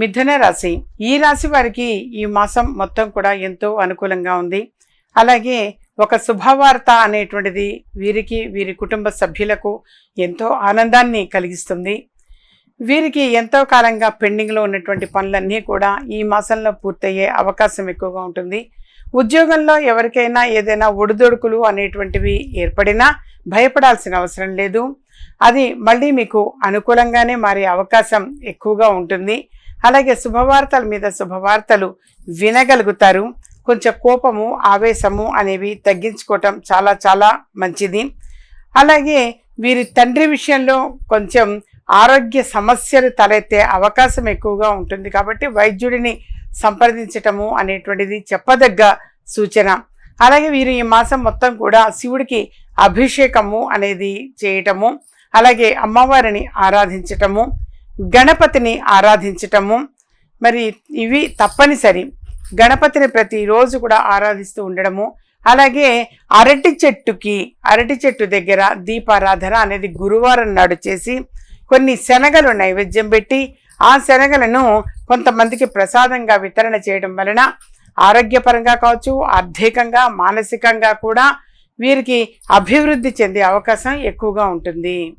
మిథున రాశి. ఈ రాశి వారికి ఈ మాసం మొత్తం కూడా ఎంతో అనుకూలంగా ఉంది. అలాగే ఒక శుభవార్త అనేటువంటిది వీరికి వీరి కుటుంబ సభ్యులకు ఎంతో ఆనందాన్ని కలిగిస్తుంది. వీరికి ఎంతో కాలంగా పెండింగ్లో ఉన్నటువంటి పనులన్నీ కూడా ఈ మాసంలో పూర్తయ్యే అవకాశం ఎక్కువగా ఉంటుంది. ఉద్యోగంలో ఎవరికైనా ఏదైనా ఒడిదొడుకులు అనేటువంటివి ఏర్పడినా భయపడాల్సిన అవసరం లేదు. అది మళ్ళీ మీకు అనుకూలంగానే మారే అవకాశం ఎక్కువగా ఉంటుంది. అలాగే శుభవార్తల మీద శుభవార్తలు వినగలుగుతారు. కొంచెం కోపము ఆవేశము అనేవి తగ్గించుకోవటం చాలా చాలా మంచిది. అలాగే వీరి తండ్రి విషయంలో కొంచెం ఆరోగ్య సమస్యలు తలెత్తే అవకాశం ఎక్కువగా ఉంటుంది కాబట్టి వైద్యుడిని సంప్రదించటము అనేటువంటిది చెప్పదగ్గ సూచన. అలాగే వీరు ఈ మాసం మొత్తం కూడా శివుడికి అభిషేకము అనేది చేయటము అలాగే అమ్మవారిని ఆరాధించటము గణపతిని ఆరాధించటము. మరి ఇవి తప్పనిసరి. గణపతిని ప్రతిరోజు కూడా ఆరాధిస్తూ ఉండడము. అలాగే అరటి చెట్టుకి అరటి చెట్టు దగ్గర దీపారాధన అనేది గురువారం నాడు చేసి కొన్ని శనగలు నైవేద్యం పెట్టి ఆ శనగలను కొంతమందికి ప్రసాదంగా వితరణ చేయడం వలన ఆరోగ్యపరంగా కావచ్చు ఆర్థికంగా మానసికంగా కూడా వీరికి అభివృద్ధి చెందే అవకాశం ఎక్కువగా ఉంటుంది.